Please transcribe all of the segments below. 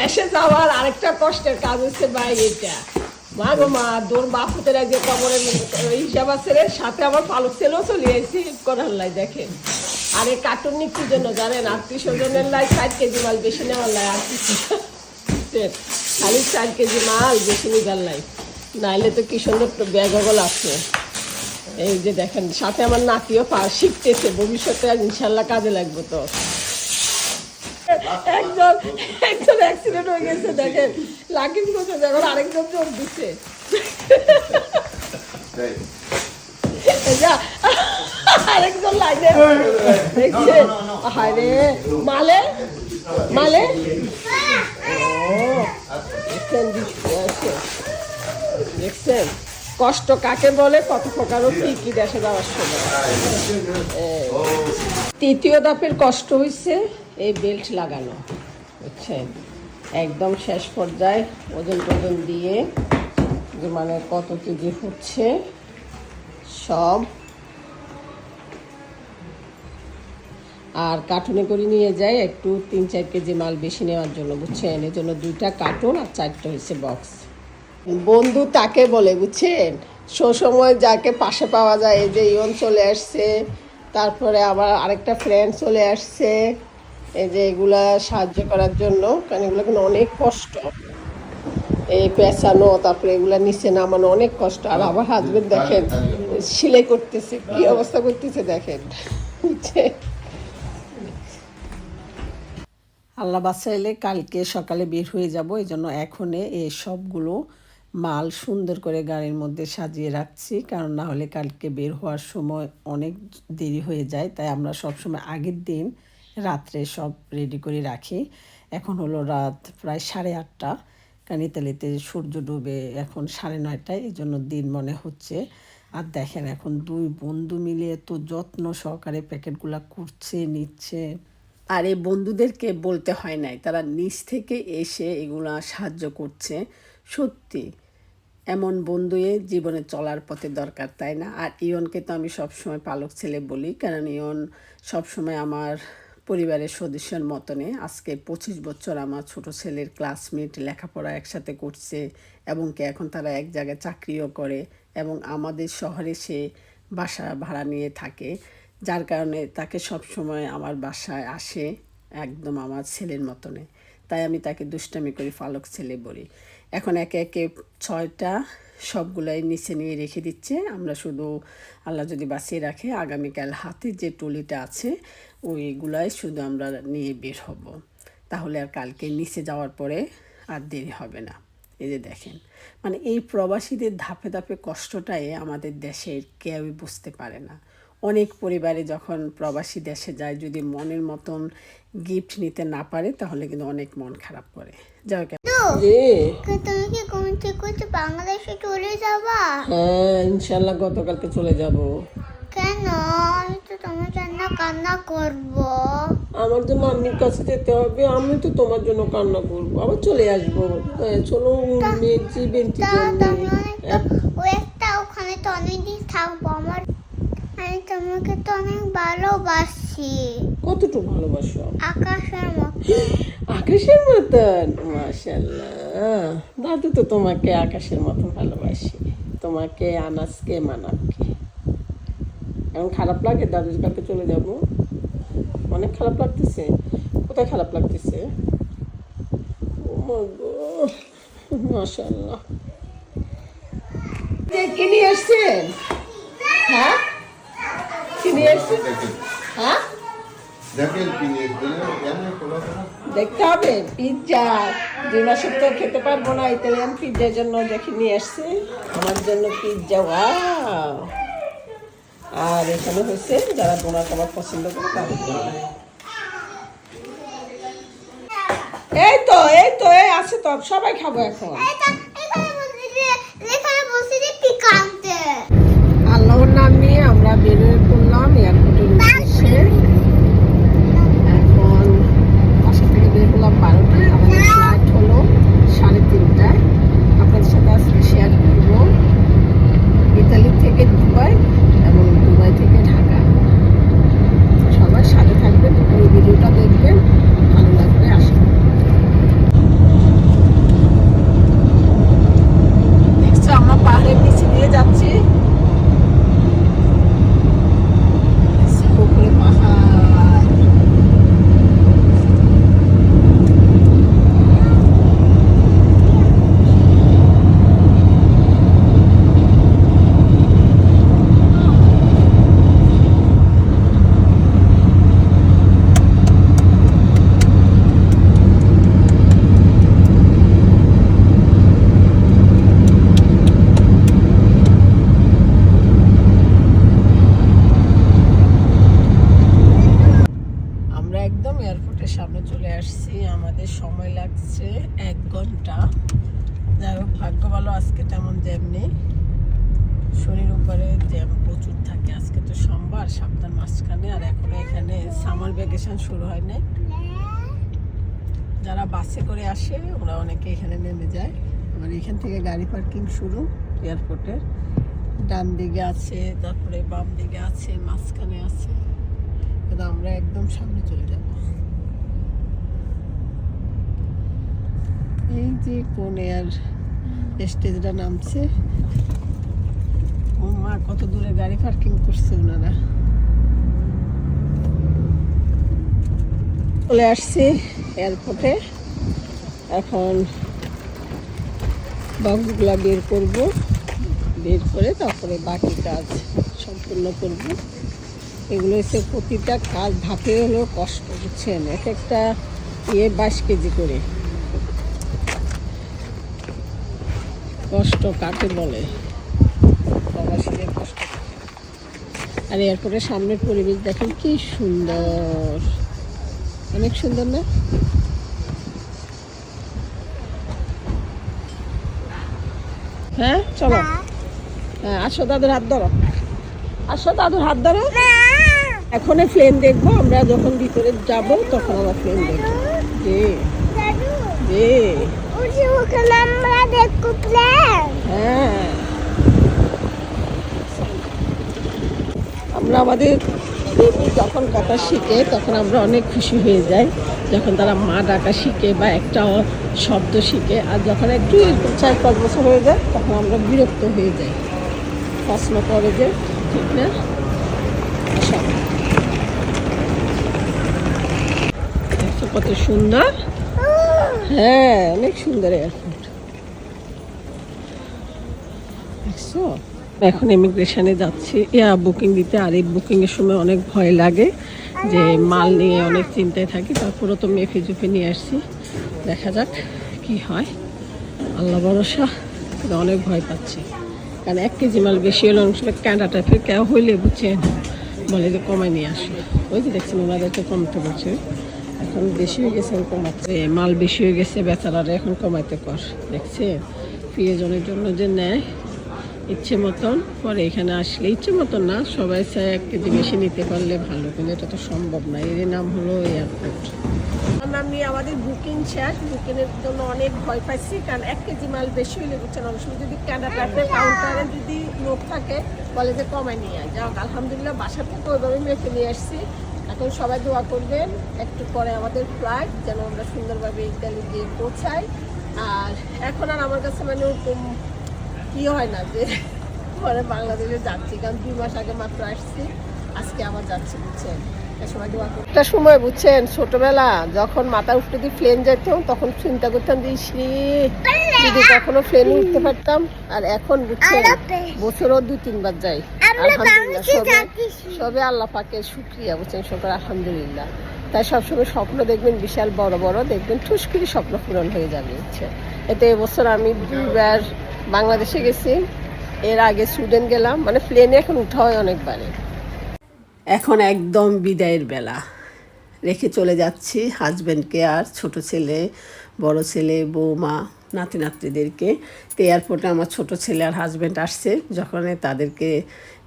দেশে যাওয়ার আরেকটা কষ্টের কাজ হচ্ছে ভাই এটা মা গো মা তোর বাপুতের আগে কবরের হিসাব আছে রে, সাথে আমার পালক তেলও চলে এসেছি করার লাই, দেখেন। আর এই কার্টুন নি কি জন্য জানেন আত্মীয় স্বজনের লাই, চার কেজি মাল বেশি নেওয়ার লাই না। খালি চার কেজি মাল বেশি নিবার লাই। নাইলে তো কি সুন্দর ব্যাগল আছে। এই যে দেখেন, সাথে আমার নাতিও পা শিখতেছে, ভবিষ্যতে ইনশাল্লাহ কাজে লাগবে তো। একজন একজন অ্যাক্সিডেন্ট হয়ে গেছে দেখেন। লাকিং করছে এখন আরেকজন জোর দিচ্ছে আরেকজন লাইনে দেখছে? মালে? মালে? দেখছেন? কষ্ট কাকে বলে? কত প্রকার কি কি দেশে যাওয়ার সময়। তৃতীয় ধাপের কষ্ট হয়েছে এই বেল্ট লাগানো, বুঝছেন? একদম শেষ পর্যায়ে ওজন টোজন দিয়ে যে মানে কত কেজি হচ্ছে, সব। আর কার্টুনে করে নিয়ে যায় একটু তিন চার কেজি মাল বেশি নেওয়ার জন্য, বুঝছেন? এই জন্য দুইটা কার্টুন আর চারটা হয়েছে বক্স। বন্ধু তাকে বলে, বুঝছেন? সময় যাকে পাশে পাওয়া যায়, এই যে ইয়ন চলে আসছে, তারপরে আবার আরেকটা ফ্রেন্ড চলে আসছে এই যে এগুলা সাহায্য করার জন্য, কারণ এগুলো কিন্তু অনেক কষ্ট। এই পেঁচানো তারপরে এগুলা নিচে নামানো অনেক কষ্ট। আর আমার হাজবেন্ড দেখেন, সেলাই করতেছে, কি অবস্থা করতেছে দেখেন। আল্লাহ বাসাইলে কালকে সকালে বের হয়ে যাব, এই জন্য এখনে এই সবগুলো মাল সুন্দর করে গাড়ির মধ্যে সাজিয়ে রাখছি, কারণ না হলে কালকে বের হওয়ার সময় অনেক দেরি হয়ে যায়। তাই আমরা সব সময় আগের দিন রাত্রে সব রেডি করে রাখি। এখন হলো রাত প্রায় সাড়ে আটটা। কারণ ইতালিতে সূর্য ডুবে এখন সাড়ে নয়টায়, এই জন্য দিন মনে হচ্ছে। আর দেখেন এখন দুই বন্ধু মিলে তো যত্ন সহকারে প্যাকেটগুলা করছে নিচ্ছে। আর এই বন্ধুদেরকে বলতে হয় নাই, তারা নিচ থেকে এসে এগুলা সাহায্য করছে। সত্যি, এমন বন্ধুয়ে জীবনে চলার পথে দরকার, তাই না? আর ইয়নকে তো আমি সবসময় পালক ছেলে বলি, কারণ ইয়ন সবসময় আমার পরিবারের সদস্যের মতনে আজকে পঁচিশ বছর আমার ছোট ছেলের ক্লাসমেট লেখাপড়া একসাথে করছে এবং কি এখন তারা এক জায়গায় চাকরিও করে এবং আমাদের শহরে সে বাসা ভাড়া নিয়ে থাকে, যার কারণে তাকে সব সময় আমার বাসায় আসে একদম আমার ছেলের মতনে। তাই আমি তাকে দুষ্টামি করি, ফালক ছেলে বলি। এখন একে একে ছয়টা সবগুলাই নিচে নিয়ে রেখে দিচ্ছে। আমরা শুধু আল্লাহ যদি বাঁচিয়ে রাখে, আগামীকাল হাতের যে টলিটা আছে ওইগুলাই শুধু আমরা নিয়ে বের হব। তাহলে আর কালকে নিচে যাওয়ার পরে আর দেরি হবে না। এই যে দেখেন মানে এই প্রবাসীদের ধাপে ধাপে কষ্টটাই আমাদের দেশের কেউই বুঝতে পারে না। অনেক পরিবারে যখন প্রবাসী দেশে যায় যদি মনের মতন গিফট নিতে না পারে তাহলে কিন্তু অনেক মন খারাপ করে। যাও কেন তুমি কি ঘুম থেকে উঠে বাংলাদেশে চলে যাবা? হ্যাঁ ইনশাল্লাহ গতকালকে চলে যাব। কেন? কান্না করব। আমার যে মাম্মির কাছে যেতে হবে আমি তো তোমার জন্য কান্না করব। আবার চলে আসব। চলো তা তুমি অনেক ও একটা ওখানে তো অনেকদিন থাকব। আমার আমি তোমাকে তো অনেক ভালোবাসি। কতটুকু ভালোবাসো? আকাশের মতো। আকাশের মতন? মাশাল্লাহ দাদু তো তোমাকে আকাশের মতন ভালোবাসি। তোমাকে আনাসকে মানাবকে। এখন খারাপ লাগে দাদুর কাছে চলে যাব। অনেক খারাপ লাগতেছে। কোথায় খারাপ লাগতেছে? মাশাল্লাহ কি নিয়ে এসছেন? হ্যাঁ? কি নিয়ে এসছেন? হ্যাঁ। দেখতে হবে পিৎজা। দুই তো খেতে পারব না ইতালিয়ান পিৎজার জন্য দেখে নিয়ে আসছি আমার জন্য পিৎজা ওয়াও। আর এখানে হচ্ছে যারা ডোনাট আমার পছন্দ করে তাদের এই তো এই তো এই আছে তো সবাই খাব এখন। আল্লাহর নাম নিয়ে আমরা বেরিয়ে পড়লাম এয়ারপোর্টের উদ্দেশ্যে এখন বাসা থেকে বের হলাম বারোটায় আমাদের ফ্লাইট হলো সাড়ে তিনটায় আপনাদের সাথে আজকে শেয়ার করব ইতালি থেকে দুবাই এবং দুবাই থেকে ঢাকা সবাই সাথে থাকবেন এই ভিডিওটা দেখবেন ভালো লাগবে আশা করি। হচ্ছে এক ঘণ্টা যাই হোক ভাগ্য ভালো আজকে তেমন জ্যাম নেই শনির উপরে জ্যাম প্রচুর থাকে আজকে তো সোমবার সপ্তাহ মাঝখানে আর এখনও এখানে সামার ভ্যাকেশন শুরু হয় নাই। যারা বাসে করে আসে, ওরা অনেকে এখানে নেমে যায়। আবার এখান থেকে গাড়ি পার্কিং শুরু এয়ারপোর্টের ডান দিকে আছে, তারপরে বাম দিকে আছে, মাঝখানে আছে। কিন্তু আমরা একদম সামনে চলে যাব। এই যে কোন এয়ার স্টেজটা নামছে। ও মা, কত দূরে গাড়ি পার্কিং করছে ওনারা। চলে আসছি এয়ারপোর্টে। এখন বক্সগুলা বের করব। বের করে তারপরে বাকি কাজ সম্পূর্ণ করব। এগুলো হচ্ছে প্রতিটা কাজ ধাপে হলেও কষ্ট, বুঝছেন? এক একটা ইয়ে বাইশ কেজি করে। কষ্ট কাকে বলে? প্রবাসীদের কষ্ট আর এয়ারপোর্টের সামনের পরিবেশ দেখেন কি সুন্দর। অনেক সুন্দর না? হ্যাঁ চলো। হ্যাঁ আসো দাদুর হাত ধরো। আসো দাদুর হাত ধরো। এখনই প্লেন দেখব আমরা যখন ভিতরে যাব তখন আবার প্লেন দেখব। যে ওখানে আমরা দেখব হ্যাঁ। আমরা আমাদের যখন কথা শিখে, তখন আমরা অনেক খুশি হয়ে যাই। যখন তারা মা ডাকা শিখে বা একটা শব্দ শিখে, আর যখন একটু চার, পাঁচ বছর হয়ে যায়, তখন আমরা বিরক্ত হয়ে যাই। প্রশ্ন করে যে, ঠিক না? কত সুন্দর? হ্যাঁ অনেক সুন্দর এয়ারপোর্ট দেখছ? এখন ইমিগ্রেশনে যাচ্ছি। ইয়া বুকিং দিতে। আর এই বুকিংয়ের সময় অনেক ভয় লাগে যে মাল নিয়ে অনেক চিন্তায় থাকি। তারপরে তো মেফে জুপে নিয়ে আসছি। দেখা যাক কি হয়। আল্লাহ ভরসা অনেক ভয় পাচ্ছি। কারণ এক কেজি মাল বেশি হলে অনেক সময় ক্যান্ডা টাইপের কেউ হইলে বুঝছেন, বলে যে কমায় নিয়ে আসো। ওই যে দেখছেন, ওনাদেরকে কমতে বলছে। এখন বেশি হয়ে গেছে কমাচ্ছে। মাল বেশি হয়ে গেছে, বেচারারা এখন কমাইতে কর। দেখছে প্রিয়জনের জন্য যে নেয় ইচ্ছে মতন পরে এখানে আসলে ইচ্ছে মতন না, সবাই চায় এক কেজি বেশি নিতে পারলে ভালো, কিন্তু এটা তো সম্ভব না। এর নাম হলো এয়ারপোর্ট। নিয়ে আমাদের বুকিং শেষ বুকিংয়ের জন্য অনেক ভয় পাইছি, কারণ এক কেজি মাল বেশি হলে বুঝছেন, অনেক সময় যদি ক্যানাডাতে কাউন্টারে যদি লোক থাকে, বলে যে কমায় নিয়ে যাক, আলহামদুলিল্লাহ বাসা থেকে ওইভাবে মেপে নিয়ে আসছি। এখন সবাই দোয়া করবেন, একটু পরে আমাদের ফ্লাইট যেন আমরা সুন্দরভাবে ইতালি গিয়ে পৌঁছাই। আর এখন আর আমার কাছে মানে ওরকম কি হয় না যে পরে বাংলাদেশে যাচ্ছি? কারণ দুই মাস আগে মাত্র আসছি। আজকে আবার যাচ্ছি বুঝছেন? একটা সময় বুঝছেন? ছোটবেলা যখন মাথা উঠতে দিয়ে প্লেন যেত তখন চিন্তা করতাম যে শ্রী যদি কখনো প্লেনে উঠতে পারতাম। আর এখন বুঝছেন? বছরও দুই তিনবার যাই। আলহামদুলিল্লাহ সবে সবে আল্লাহ পাকের শুক্রিয়া বুঝছেন? সবার আলহামদুলিল্লাহ। তাই সবসময় স্বপ্ন দেখবেন বিশাল বড় বড় দেখবেন ঠুস করে স্বপ্ন পূরণ হয়ে যাবে হচ্ছে এতে এবছর আমি দুইবার বাংলাদেশে গেছি, এর আগে সুইডেন গেলাম মানে প্লেনে এখন উঠা হয় অনেকবারে এখন একদম বিদায়ের বেলা। রেখে চলে যাচ্ছি হাজব্যান্ডকে আর ছোট ছেলে, বড় ছেলে, বৌমা নাতি নাতনিদেরকে তো এয়ারপোর্টে আমার ছোট ছেলে আর হাজব্যান্ড আসছে, যখন তাদেরকে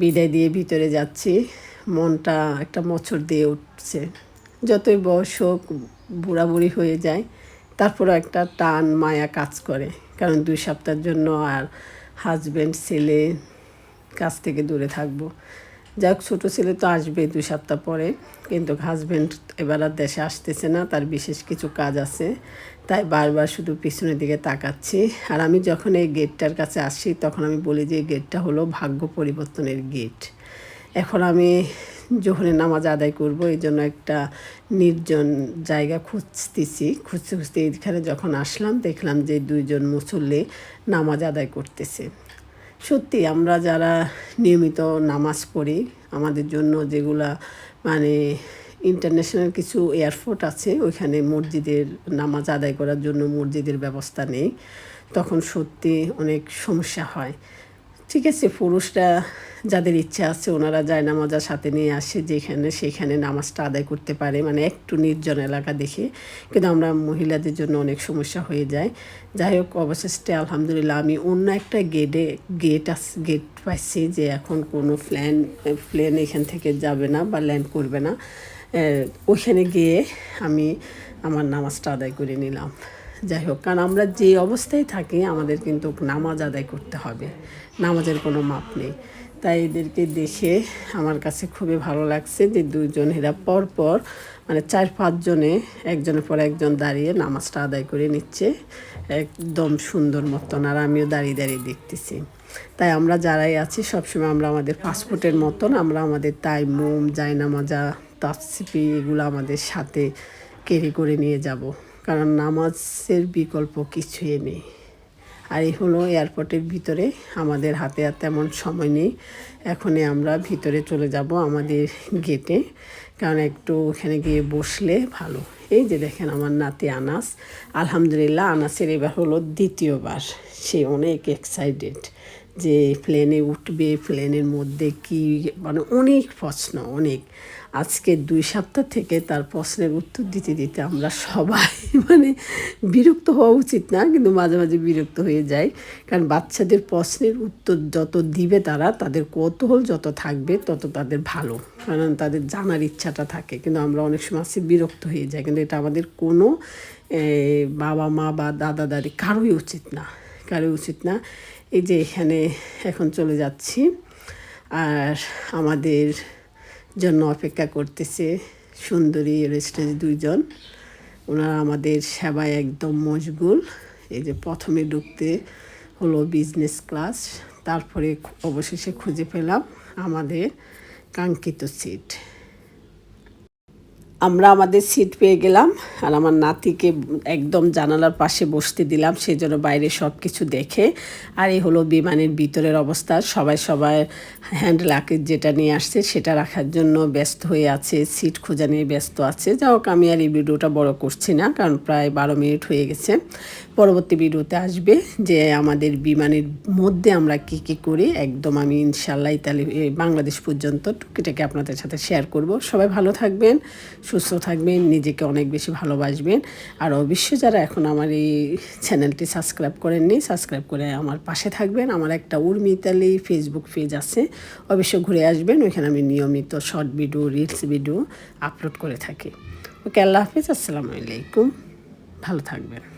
বিদায় দিয়ে ভিতরে যাচ্ছি। মনটা একটা মোচড় দিয়ে উঠছে। যতই বয়স হোক, বুড়াবুড়ি হয়ে যায়, তারপরও একটা টান, মায়া কাজ করে। কারণ দুই সপ্তাহের জন্য আর হাজব্যান্ড ছেলে কাছ থেকে দূরে থাকব। যাক ছোটো ছেলে তো আসবে দুই সপ্তাহ পরে, কিন্তু হাজব্যান্ড এবার আর দেশে আসতেছে না, তার বিশেষ কিছু কাজ আছে, তাই বারবার শুধু পিছনের দিকে তাকাচ্ছি। আর আমি যখন এই গেটটার কাছে আসি, তখন আমি বলি যে এই গেটটা হলো ভাগ্য পরিবর্তনের গেট এখন আমি জোহরের নামাজ আদায় করব, এই জন্য একটা নির্জন জায়গা খুঁজতেছি। খুঁজতে খুঁজতে এইখানে যখন আসলাম, দেখলাম যে দুইজন মুসল্লি নামাজ আদায় করতেছে। সত্যি আমরা যারা নিয়মিত নামাজ পড়ি, আমাদের জন্য যেগুলা মানে ইন্টারন্যাশনাল কিছু এয়ারপোর্ট আছে, ওইখানে মসজিদের নামাজ আদায় করার জন্য মসজিদের ব্যবস্থা নেই। তখন সত্যি অনেক সমস্যা হয়। ঠিক আছে, পুরুষরা যাদের ইচ্ছা আছে ওনারা যায় নামাজার সাথে নিয়ে আসে, যেখানে সেখানে নামাজটা আদায় করতে পারে মানে একটু নির্জন এলাকা দেখে। কিন্তু আমরা মহিলাদের জন্য অনেক সমস্যা হয়ে যায়। যাই হোক, অবশেষে আলহামদুলিল্লাহ আমি অন্য একটা গেটে গেট আস গেট পাইছি যে এখন কোনো প্ল্যান প্লেন এখান থেকে যাবে না বা ল্যান্ড করবে না। ওইখানে গিয়ে আমি আমার নামাজটা আদায় করে নিলাম। যাই হোক, কারণ আমরা যে অবস্থায় থাকি, আমাদের কিন্তু নামাজ আদায় করতে হবে। নামাজের কোনো মাপ নেই। তাই এদেরকে দেখে আমার কাছে খুবই ভালো লাগছে যে দুজন এরা পর পর মানে চার পাঁচজনে একজনের পর একজন দাঁড়িয়ে নামাজটা আদায় করে নিচ্ছে। একদম সুন্দর মতন, আর আমিও দাঁড়িয়ে দাঁড়িয়ে দেখতেছি। তাই আমরা যারাই আছি, সবসময় আমরা আমাদের পাসপোর্টের মতন, আমরা আমাদের তাই মোম, জায়নামাজা তাপসিপি এগুলো আমাদের সাথে ক্যারি করে নিয়ে যাব। কারণ নামাজের বিকল্প কিছুই নেই। আর এই হলো এয়ারপোর্টের ভিতরে আমাদের হাতে আর তেমন সময় নেই। এখনই আমরা ভিতরে চলে যাব আমাদের গেটে কারণ একটু ওখানে গিয়ে বসলে ভালো। এই যে দেখেন আমার নাতি আনাস। আলহামদুলিল্লাহ আনাসের এবার হলো দ্বিতীয়বার। সে অনেক এক্সাইটেড যে প্লেনে উঠবে প্লেনের মধ্যে কি মানে অনেক প্রশ্ন, অনেক। আজকে দুই সপ্তাহ থেকে তার প্রশ্নের উত্তর দিতে দিতে আমরা সবাই মানে বিরক্ত হওয়া উচিত না, কিন্তু মাঝে মাঝে বিরক্ত হয়ে যায় কারণ বাচ্চাদের প্রশ্নের উত্তর যত দিবে তারা, তাদের কৌতূহল যত থাকবে তত তাদের ভালো। কারণ তাদের জানার ইচ্ছাটা থাকে। কিন্তু আমরা অনেক সময় আছি বিরক্ত হয়ে যাই। কিন্তু এটা আমাদের কোনো বাবা, মা বা দাদা, দাদি কারোই উচিত না। কারোই উচিত না। এই যে এখানে এখন চলে যাচ্ছি। আর আমাদের জন্য অপেক্ষা করতেছে সুন্দরী রেস্টেজ দুইজন। ওনারা আমাদের সেবায় একদম মশগুল। এই যে প্রথমে ঢুকতে হলো বিজনেস ক্লাস তারপরে অবশেষে খুঁজে পেলাম আমাদের কাঙ্ক্ষিত সিট আমরা আমাদের সিট পেয়ে গেলাম আর আমার নাতিকে একদম জানালার পাশে বসতে দিলাম সেই জন্য বাইরে সব কিছু দেখে। আর এই হলো বিমানের ভিতরের অবস্থা, সবাই সবাই হ্যান্ড লাকেজ যেটা নিয়ে আসছে সেটা রাখার জন্য ব্যস্ত হয়ে আছে সিট খোঁজা নিয়ে ব্যস্ত আছে। যাই হোক, আমি আর এই ভিডিওটা বড় করছি না, কারণ প্রায় বারো মিনিট হয়ে গেছে। পরবর্তী ভিডিওতে আসবে যে আমাদের বিমানের মধ্যে আমরা কি কি করি। একদম আমি ইনশাল্লাহ ইতালি বাংলাদেশ পর্যন্ত টুকিটাকে আপনাদের সাথে শেয়ার করব। সবাই ভালো থাকবেন সুস্থ থাকবেন, নিজেকে অনেক বেশি ভালোবাসবেন। আর অবশ্যই যারা এখন আমার এই চ্যানেলটি সাবস্ক্রাইব করেননি, সাবস্ক্রাইব করে আমার পাশে থাকবেন। আমার একটা উর্মি ইতালি ফেসবুক পেজ আছে, অবশ্যই ঘুরে আসবেন। ওইখানে আমি নিয়মিত short video reels video upload করে থাকি। ওকে, আল্লাহ হাফিজ, আসসালামু আলাইকুম। ভালো থাকবেন।